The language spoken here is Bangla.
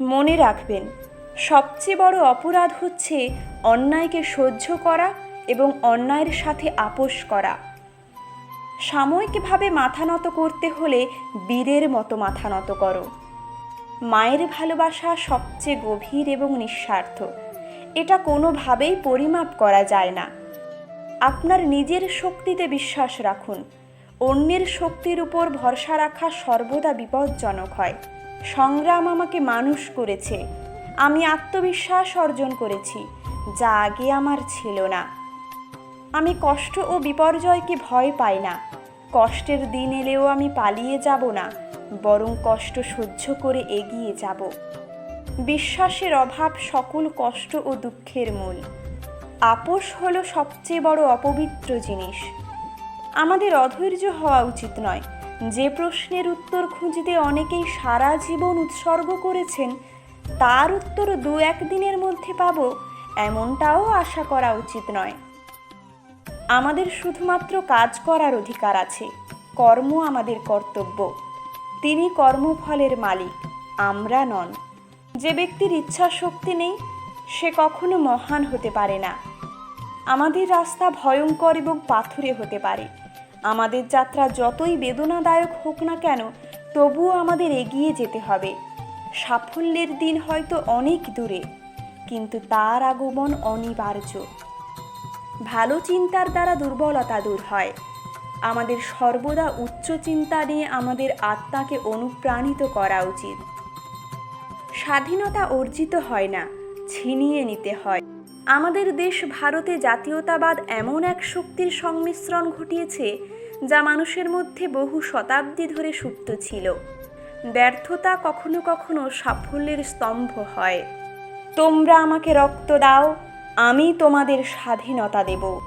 মনে রাখবেন, সবচেয়ে বড় অপরাধ হচ্ছে অন্যায়কে সহ্য করা এবং অন্যায়ের সাথে আপোষ করা। সাময়িকভাবে মাথা নত করতে হলে বীরের মতো মাথা নত করো। মায়ের ভালোবাসা সবচেয়ে গভীর এবং নিঃস্বার্থ। এটা কোনোভাবেই পরিমাপ করা যায় না। আপনার নিজের শক্তিতে বিশ্বাস রাখুন। অন্যের শক্তির উপর ভরসা রাখা সর্বদা বিপজ্জনক হয়। সংগ্রাম আমাকে মানুষ করেছে। আমি আত্মবিশ্বাস অর্জন করেছি, যা আগে আমার ছিল না। আমি কষ্ট ও বিপর্যয়কে ভয় পাই না। কষ্টের দিন এলেও আমি পালিয়ে যাব না, বরং কষ্ট সহ্য করে এগিয়ে যাব। বিশ্বাসের অভাব সকল কষ্ট ও দুঃখের মূল। আপোষ হলো সবচেয়ে বড় অপবিত্র জিনিস। আমাদের অধৈর্য হওয়া উচিত নয় যে প্রশ্নের উত্তর খুঁজতে অনেকেই সারা জীবন উৎসর্গ করেছেন, তার উত্তর দু একদিনের মধ্যে পাব, এমনটাও আশা করা উচিত নয়। আমাদের শুধুমাত্র কাজ করার অধিকার আছে, কর্ম আমাদের কর্তব্য। তিনি কর্মফলের মালিক, আমরা নন। যে ব্যক্তির ইচ্ছা শক্তি নেই, সে কখনো মহান হতে পারে না। আমাদের রাস্তা ভয়ঙ্কর এবং পাথুরে হতে পারে। আমাদের যাত্রা যতই বেদনাদায়ক হোক না কেন, তবুও আমাদের এগিয়ে যেতে হবে। সাফল্যের দিন হয়তো অনেক দূরে, কিন্তু তার আগমন অনিবার্য। ভালো চিন্তার দ্বারা দুর্বলতা দূর হয়। আমাদের সর্বদা উচ্চ চিন্তা নিয়ে আমাদের আত্মাকে অনুপ্রাণিত করা উচিত। স্বাধীনতা অর্জিত হয় না, ছিনিয়ে নিতে হয়। আমাদের দেশ ভারতে জাতীয়তাবাদ এমন এক শক্তির সংমিশ্রণ ঘটিয়েছে যা মানুষের মধ্যে বহু শতাব্দী ধরে সুপ্ত ছিল। ব্যর্থতা কখনো কখনো সাফল্যের স্তম্ভ হয়। তোমরা আমাকে রক্ত দাও, আমি তোমাদের স্বাধীনতা দেব।